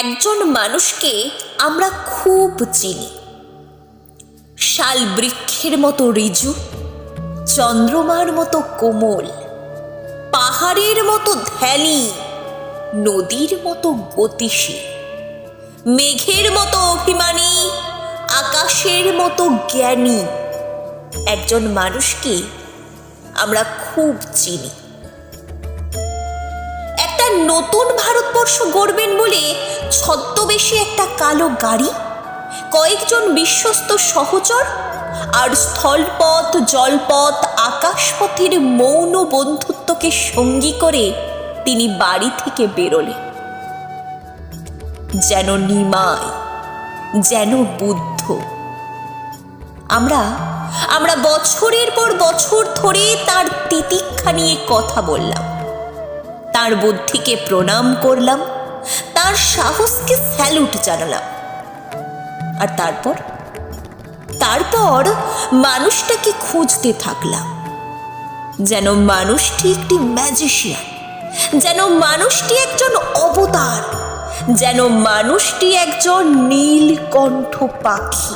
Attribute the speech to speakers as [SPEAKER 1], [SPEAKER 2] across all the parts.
[SPEAKER 1] একজন মানুষকে আমরা খুব চিনি। শাল বৃক্ষের মতো ঋজু চন্দ্রমার মতো কোমল, পাহাড়ের মতো ধ্যানী, নদীর মতো গতিশীল, মেঘের মতো অভিমানী, আকাশের মতো জ্ঞানী। একজন মানুষকে আমরা খুব চিনি। নতুন ভারতবর্ষ গড়বেন বলে ছদ্মবেশী একটা কালো গাড়ি? কয়েকজন বিশ্বস্ত সহচর আর স্থলপথ, জলপথ, আকাশপথের মৌন বন্ধুত্বকে সঙ্গী করে তিনি বাড়ি থেকে বেরোলেন। যেন নিমায় যেন বুদ্ধ। আমরা আমরা বছরের পর বছর ধরে তার তিতিক্ষা নিয়ে কথা বললাম। তার বুদ্ধিকে প্রণাম করলাম, তার সাহসকে স্যালুট জানালাম। আর তারপর? তারপর মানুষটাকে খুঁজতে থাকলাম। যেন মানুষটি একটি ম্যাজিশিয়ান যেন মানুষটি একজন অবতার, যেন মানুষটি একজন নীলকণ্ঠ পাখি।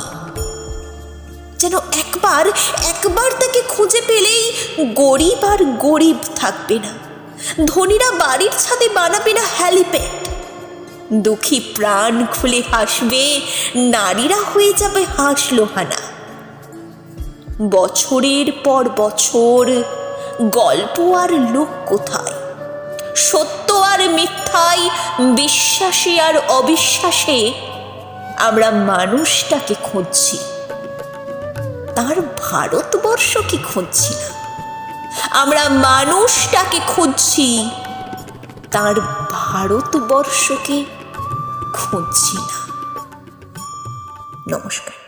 [SPEAKER 1] যেন একবার একবার তাকে খুঁজে পেলেই গরিব আর গরিব থাকবে না। ধনীরা বাড়ির ছাদে বানাবে না হ্যালিপ্যাড দুঃখী প্রাণ খুলে হাসবে, নারীরা হয়ে যাবে হাসলোহানা বছরের পর বছর, গল্প আর লোক কোথায়? সত্য আর মিথ্যায় বিশ্বাসে আর অবিশ্বাসে আমরা মানুষটাকে খুঁজছি। তার ভারতবর্ষকে খুঁজছি না আমরা মানুষটাকে খুঁজছি। তার ভারতবর্ষকে খুঁজছি না। নমস্কার।